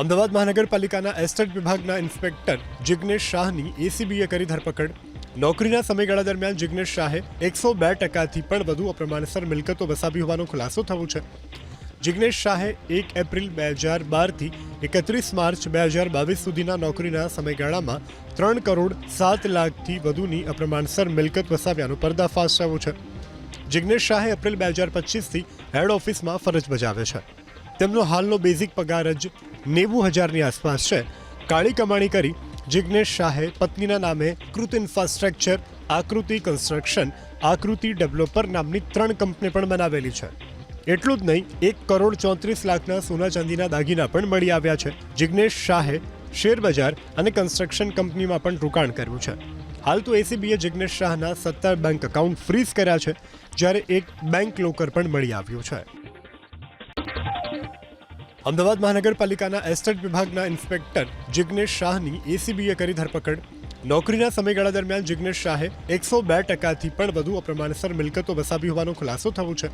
અમદાવાદ મહાનગરપાલિકાના એસ્ટેટ વિભાગના ઇન્સ્પેક્ટર જિગ્નેશ શાહની એસીબીએ કરી ધરપકડ. નોકરીના સમયગાળા દરમિયાન જિગ્નેશ શાહે એકસો બે ટકાથી પણ વધુ અપ્રમાણસર મિલકતો વસાવી હોવાનો ખુલાસો થયો છે. જિગ્નેશ શાહે એક એપ્રિલ બે હજાર બારથી એકત્રીસ માર્ચ બે હજાર બાવીસ સુધીના નોકરીના સમયગાળામાં ત્રણ કરોડ સાત લાખથી વધુની અપ્રમાણસર મિલકત વસાવ્યાનો પર્દાફાશ થયો છે. જિગ્નેશ શાહે એપ્રિલ બે હજાર પચીસથી હેડ ઓફિસમાં ફરજ બજાવે છે. તેમનો હાલનો બેઝિક પગાર જ નેવું હજારની આસપાસ છે. કાળી કમાણી કરી જિગ્નેશ શાહે પત્નીના નામે કૃત ઇન્ફ્રાસ્ટ્રક્ચર, આકૃતિ કન્સ્ટ્રક્શન, આકૃતિ ડેવલપર નામની ત્રણ કંપની પણ બનાવેલી છે. એટલું જ નહીં, એક કરોડ ચોત્રીસ લાખના સોના ચાંદીના દાગીના પણ મળી આવ્યા છે. જિગ્નેશ શાહે શેર બજાર અને કન્સ્ટ્રક્શન કંપનીમાં પણ રોકાણ કર્યું છે. હાલ તો એસીબીએ જિગ્નેશ શાહના સત્તર બેંક એકાઉન્ટ ફ્રીઝ કર્યા છે, જ્યારે એક બેંક લોકર પણ મળી આવ્યું છે. અમદાવાદ મહાનગરપાલિકાના એસ્ટેટ વિભાગના ઇન્સ્પેક્ટર જિગ્નેશ શાહની એસીબીએ કરી ધરપકડ. નોકરીના સમયગાળા દરમિયાન જિગ્નેશ શાહે એકસો બે ટકાથી પણ વધુ અપ્રમાણસર મિલકતો વસાવી હોવાનો ખુલાસો થયો છે.